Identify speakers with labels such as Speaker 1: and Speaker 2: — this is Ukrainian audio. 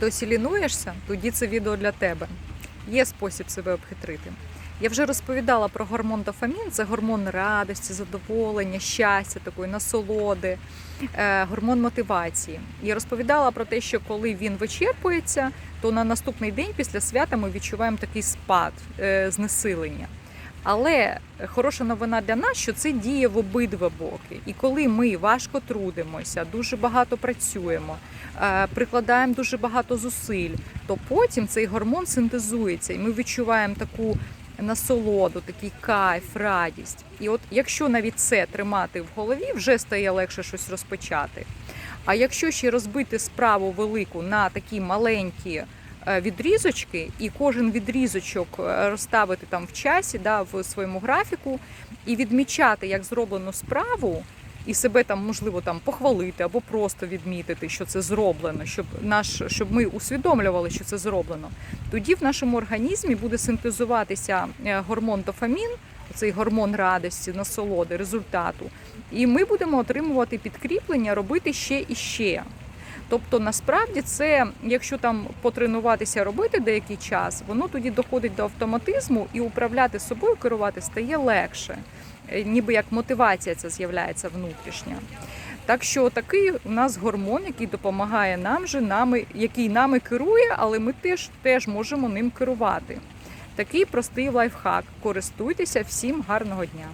Speaker 1: Досі лінуєшся? Тоді це відео для тебе. Є спосіб себе обхитрити. Я вже розповідала про гормон дофамін. Це гормон радості, задоволення, щастя, такої насолоди, е, гормон мотивації. І розповідала про те, що коли він вичерпується, то на наступний день після свята ми відчуваємо такий спад, е, знесилення. Але хороша новина для нас, що це діє в обидва боки. І коли ми важко трудимося, дуже багато працюємо, е, прикладаємо дуже багато зусиль, то потім цей гормон синтезується, і ми відчуваємо таку насолоду, такий кайф, радість. І от якщо навіть це тримати в голові, вже стає легше щось розпочати. А якщо ще розбити справу велику на такі маленькі відрізочки, і кожен відрізочок е, розставити там в часі, да, в своєму графіку, і відмічати, як зроблену справу, і себе там можливо там похвалити або просто відмітити, що це зроблено, щоб наш щоб ми усвідомлювали, що це зроблено. Тоді в нашому організмі буде синтезуватися е, гормон дофамін, цей гормон радості, насолоди, результату, і ми будемо отримувати підкріплення, робити ще і ще. Тобто, насправді, це, якщо там потренуватися робити деякий час, воно тоді доходить до автоматизму і управляти собою, керувати стає легше, Е, ніби як мотивація ця з'являється внутрішня. Так що такий у нас гормон, який допомагає нам же, нами, який нами керує, але ми теж, теж можемо ним керувати. Такий простий лайфхак. Користуйтеся всім гарного дня.